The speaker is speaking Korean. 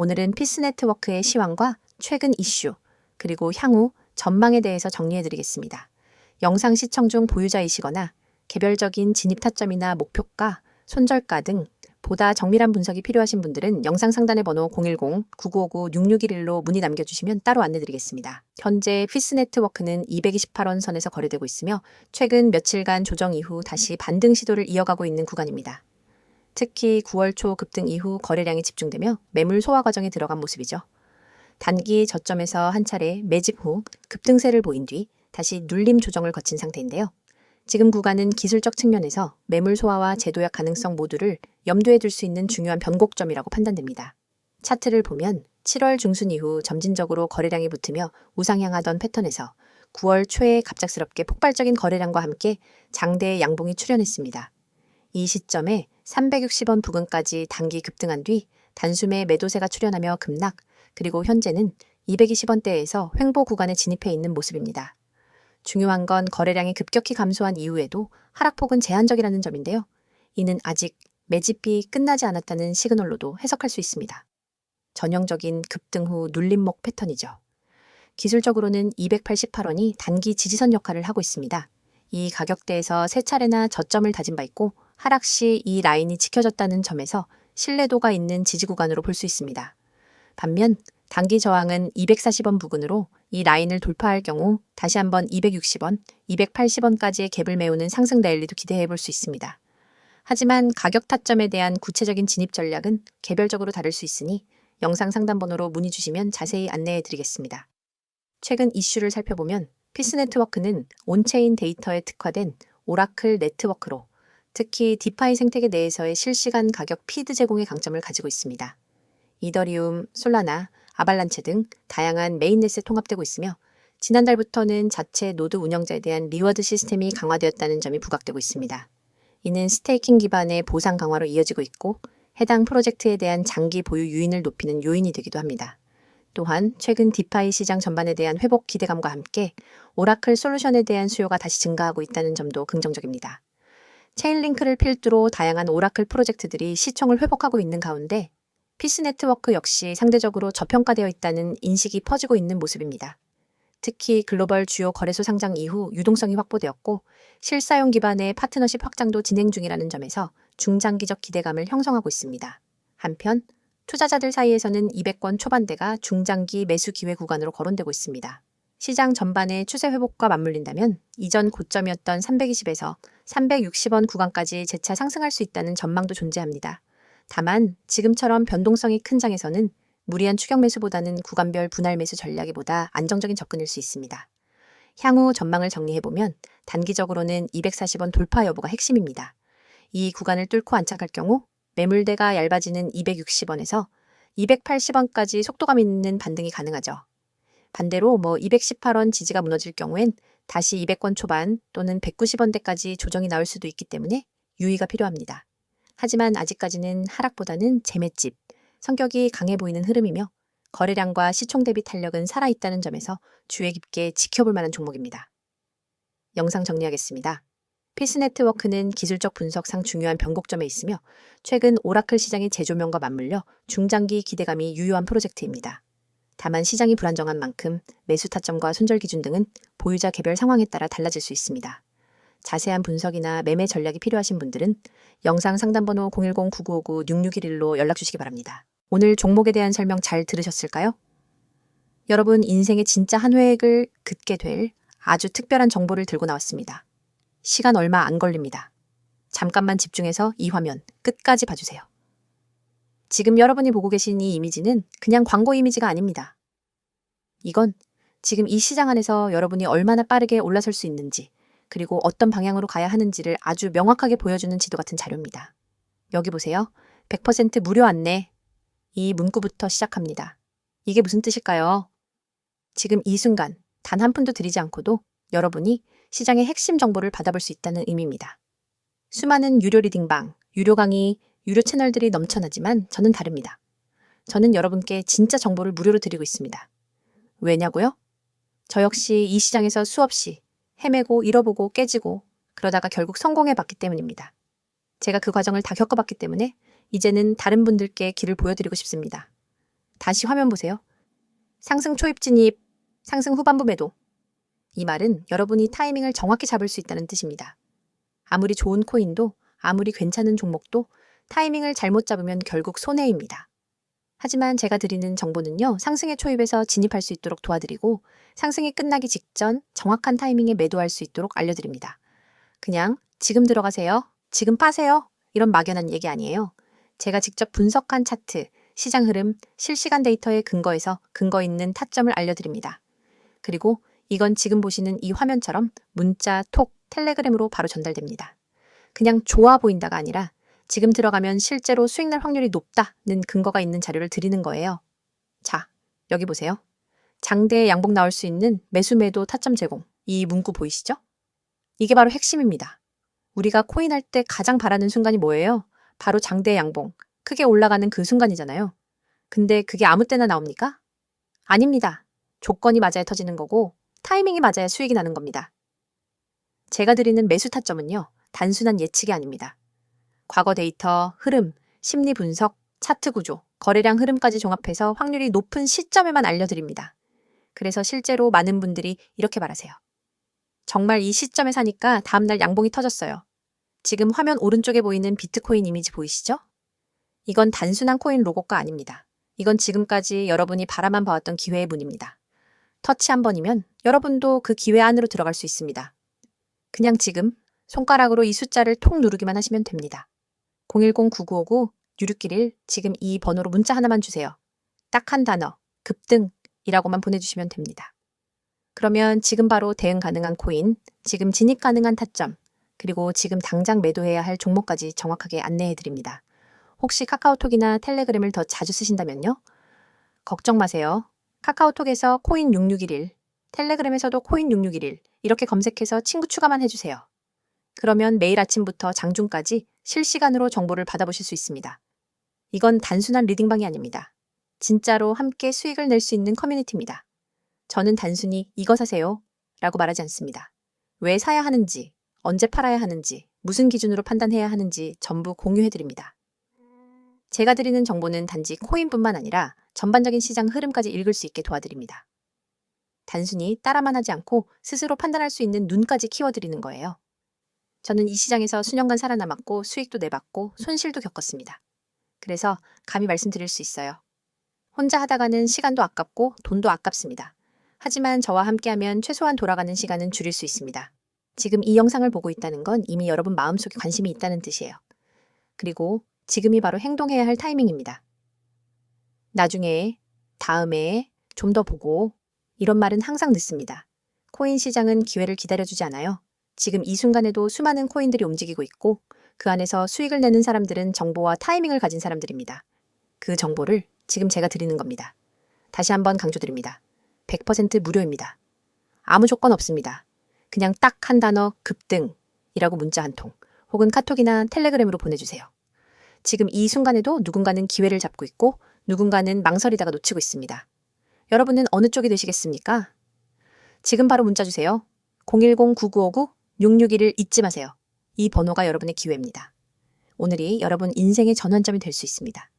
오늘은 피스 네트워크의 시황과 최근 이슈, 그리고 향후 전망에 대해서 정리해드리겠습니다. 영상 시청 중 보유자이시거나 개별적인 진입 타점이나 목표가, 손절가 등 보다 정밀한 분석이 필요하신 분들은 영상 상단의 번호 010-9959-6611로 문의 남겨주시면 따로 안내드리겠습니다. 현재 피스 네트워크는 228원 선에서 거래되고 있으며 최근 며칠간 조정 이후 다시 반등 시도를 이어가고 있는 구간입니다. 특히 9월 초 급등 이후 거래량이 집중되며 매물 소화 과정에 들어간 모습이죠. 단기 저점에서 한 차례 매집 후 급등세를 보인 뒤 다시 눌림 조정을 거친 상태인데요. 지금 구간은 기술적 측면에서 매물 소화와 재도약 가능성 모두를 염두에 둘 수 있는 중요한 변곡점이라고 판단됩니다. 차트를 보면 7월 중순 이후 점진적으로 거래량이 붙으며 우상향하던 패턴에서 9월 초에 갑작스럽게 폭발적인 거래량과 함께 장대의 양봉이 출현했습니다. 이 시점에 360원 부근까지 단기 급등한 뒤 단숨에 매도세가 출현하며 급락, 그리고 현재는 220원대에서 횡보 구간에 진입해 있는 모습입니다. 중요한 건 거래량이 급격히 감소한 이후에도 하락폭은 제한적이라는 점인데요. 이는 아직 매집이 끝나지 않았다는 시그널로도 해석할 수 있습니다. 전형적인 급등 후 눌림목 패턴이죠. 기술적으로는 288원이 단기 지지선 역할을 하고 있습니다. 이 가격대에서 세 차례나 저점을 다진 바 있고 하락 시 이 라인이 지켜졌다는 점에서 신뢰도가 있는 지지 구간으로 볼 수 있습니다. 반면 단기 저항은 240원 부근으로 이 라인을 돌파할 경우 다시 한번 260원, 280원까지의 갭을 메우는 상승 랠리도 기대해 볼 수 있습니다. 하지만 가격 타점에 대한 구체적인 진입 전략은 개별적으로 다를 수 있으니 영상 상담 번호로 문의 주시면 자세히 안내해 드리겠습니다. 최근 이슈를 살펴보면 피스 네트워크는 온체인 데이터에 특화된 오라클 네트워크로 특히 디파이 생태계 내에서의 실시간 가격 피드 제공의 강점을 가지고 있습니다. 이더리움, 솔라나, 아발란체 등 다양한 메인넷에 통합되고 있으며 지난달부터는 자체 노드 운영자에 대한 리워드 시스템이 강화되었다는 점이 부각되고 있습니다. 이는 스테이킹 기반의 보상 강화로 이어지고 있고 해당 프로젝트에 대한 장기 보유 유인을 높이는 요인이 되기도 합니다. 또한 최근 디파이 시장 전반에 대한 회복 기대감과 함께 오라클 솔루션에 대한 수요가 다시 증가하고 있다는 점도 긍정적입니다. 체인링크를 필두로 다양한 오라클 프로젝트들이 시청을 회복하고 있는 가운데 피스 네트워크 역시 상대적으로 저평가되어 있다는 인식이 퍼지고 있는 모습입니다. 특히 글로벌 주요 거래소 상장 이후 유동성이 확보되었고 실사용 기반의 파트너십 확장도 진행 중이라는 점에서 중장기적 기대감을 형성하고 있습니다. 한편 투자자들 사이에서는 200권 초반대가 중장기 매수 기회 구간으로 거론되고 있습니다. 시장 전반의 추세 회복과 맞물린다면 이전 고점이었던 320에서 360원 구간까지 재차 상승할 수 있다는 전망도 존재합니다. 다만 지금처럼 변동성이 큰 장에서는 무리한 추격 매수보다는 구간별 분할 매수 전략이 보다 안정적인 접근일 수 있습니다. 향후 전망을 정리해보면 단기적으로는 240원 돌파 여부가 핵심입니다. 이 구간을 뚫고 안착할 경우 매물대가 얇아지는 260원에서 280원까지 속도감 있는 반등이 가능하죠. 반대로 뭐 218원 지지가 무너질 경우엔 다시 200원 초반 또는 190원대까지 조정이 나올 수도 있기 때문에 유의가 필요합니다. 하지만 아직까지는 하락보다는 재맷집, 성격이 강해 보이는 흐름이며 거래량과 시총 대비 탄력은 살아있다는 점에서 주의 깊게 지켜볼 만한 종목입니다. 영상 정리하겠습니다. 피스 네트워크는 기술적 분석상 중요한 변곡점에 있으며 최근 오라클 시장의 재조명과 맞물려 중장기 기대감이 유효한 프로젝트입니다. 다만 시장이 불안정한 만큼 매수 타점과 손절 기준 등은 보유자 개별 상황에 따라 달라질 수 있습니다. 자세한 분석이나 매매 전략이 필요하신 분들은 영상 상담번호 010-9959-6611로 연락 주시기 바랍니다. 오늘 종목에 대한 설명 잘 들으셨을까요? 여러분 인생의 진짜 한 획을 긋게 될 아주 특별한 정보를 들고 나왔습니다. 시간 얼마 안 걸립니다. 잠깐만 집중해서 이 화면 끝까지 봐주세요. 지금 여러분이 보고 계신 이 이미지는 그냥 광고 이미지가 아닙니다. 이건 지금 이 시장 안에서 여러분이 얼마나 빠르게 올라설 수 있는지, 그리고 어떤 방향으로 가야 하는지를 아주 명확하게 보여주는 지도 같은 자료입니다. 여기 보세요. 100% 무료 안내. 이 문구부터 시작합니다. 이게 무슨 뜻일까요? 지금 이 순간 단 한 푼도 들이지 않고도 여러분이 시장의 핵심 정보를 받아볼 수 있다는 의미입니다. 수많은 유료 리딩방, 유료 강의, 유료 채널들이 넘쳐나지만 저는 다릅니다. 저는 여러분께 진짜 정보를 무료로 드리고 있습니다. 왜냐고요? 저 역시 이 시장에서 수없이 헤매고 잃어보고 깨지고 그러다가 결국 성공해 봤기 때문입니다. 제가 그 과정을 다 겪어봤기 때문에 이제는 다른 분들께 길을 보여드리고 싶습니다. 다시 화면 보세요. 상승 초입 진입, 상승 후반부 매도. 이 말은 여러분이 타이밍을 정확히 잡을 수 있다는 뜻입니다. 아무리 좋은 코인도 아무리 괜찮은 종목도 타이밍을 잘못 잡으면 결국 손해입니다. 하지만 제가 드리는 정보는요, 상승의 초입에서 진입할 수 있도록 도와드리고, 상승이 끝나기 직전 정확한 타이밍에 매도할 수 있도록 알려드립니다. 그냥 지금 들어가세요. 지금 파세요. 이런 막연한 얘기 아니에요. 제가 직접 분석한 차트, 시장 흐름, 실시간 데이터에 근거해서 근거 있는 타점을 알려드립니다. 그리고 이건 지금 보시는 이 화면처럼 문자, 톡, 텔레그램으로 바로 전달됩니다. 그냥 좋아 보인다가 아니라 지금 들어가면 실제로 수익 날 확률이 높다는 근거가 있는 자료를 드리는 거예요. 자, 여기 보세요. 장대에 양봉 나올 수 있는 매수 매도 타점 제공. 이 문구 보이시죠? 이게 바로 핵심입니다. 우리가 코인 할 때 가장 바라는 순간이 뭐예요? 바로 장대 양봉. 크게 올라가는 그 순간이잖아요. 근데 그게 아무 때나 나옵니까? 아닙니다. 조건이 맞아야 터지는 거고 타이밍이 맞아야 수익이 나는 겁니다. 제가 드리는 매수 타점은요. 단순한 예측이 아닙니다. 과거 데이터, 흐름, 심리 분석, 차트 구조, 거래량 흐름까지 종합해서 확률이 높은 시점에만 알려드립니다. 그래서 실제로 많은 분들이 이렇게 말하세요. 정말 이 시점에 사니까 다음날 양봉이 터졌어요. 지금 화면 오른쪽에 보이는 비트코인 이미지 보이시죠? 이건 단순한 코인 로고가 아닙니다. 이건 지금까지 여러분이 바라만 봐왔던 기회의 문입니다. 터치 한 번이면 여러분도 그 기회 안으로 들어갈 수 있습니다. 그냥 지금 손가락으로 이 숫자를 톡 누르기만 하시면 됩니다. 010-9959-6691 지금 이 번호로 문자 하나만 주세요. 딱 한 단어, 급등이라고만 보내주시면 됩니다. 그러면 지금 바로 대응 가능한 코인, 지금 진입 가능한 타점, 그리고 지금 당장 매도해야 할 종목까지 정확하게 안내해 드립니다. 혹시 카카오톡이나 텔레그램을 더 자주 쓰신다면요? 걱정 마세요. 카카오톡에서 코인 6611, 텔레그램에서도 코인 6611 이렇게 검색해서 친구 추가만 해주세요. 그러면 매일 아침부터 장중까지 실시간으로 정보를 받아보실 수 있습니다. 이건 단순한 리딩방이 아닙니다. 진짜로 함께 수익을 낼 수 있는 커뮤니티입니다. 저는 단순히 이거 사세요 라고 말하지 않습니다. 왜 사야 하는지, 언제 팔아야 하는지, 무슨 기준으로 판단해야 하는지 전부 공유해드립니다. 제가 드리는 정보는 단지 코인뿐만 아니라 전반적인 시장 흐름까지 읽을 수 있게 도와드립니다. 단순히 따라만 하지 않고 스스로 판단할 수 있는 눈까지 키워드리는 거예요. 저는 이 시장에서 수년간 살아남았고 수익도 내봤고 손실도 겪었습니다. 그래서 감히 말씀드릴 수 있어요. 혼자 하다가는 시간도 아깝고 돈도 아깝습니다. 하지만 저와 함께하면 최소한 돌아가는 시간은 줄일 수 있습니다. 지금 이 영상을 보고 있다는 건 이미 여러분 마음속에 관심이 있다는 뜻이에요. 그리고 지금이 바로 행동해야 할 타이밍입니다. 나중에, 다음에, 좀 더 보고, 이런 말은 항상 늦습니다. 코인 시장은 기회를 기다려주지 않아요. 지금 이 순간에도 수많은 코인들이 움직이고 있고, 그 안에서 수익을 내는 사람들은 정보와 타이밍을 가진 사람들입니다. 그 정보를 지금 제가 드리는 겁니다. 다시 한번 강조드립니다. 100% 무료입니다. 아무 조건 없습니다. 그냥 딱 한 단어 급등이라고 문자 한 통, 혹은 카톡이나 텔레그램으로 보내주세요. 지금 이 순간에도 누군가는 기회를 잡고 있고 누군가는 망설이다가 놓치고 있습니다. 여러분은 어느 쪽이 되시겠습니까? 지금 바로 문자 주세요. 010-9959-6621을 잊지 마세요. 이 번호가 여러분의 기회입니다. 오늘이 여러분 인생의 전환점이 될 수 있습니다.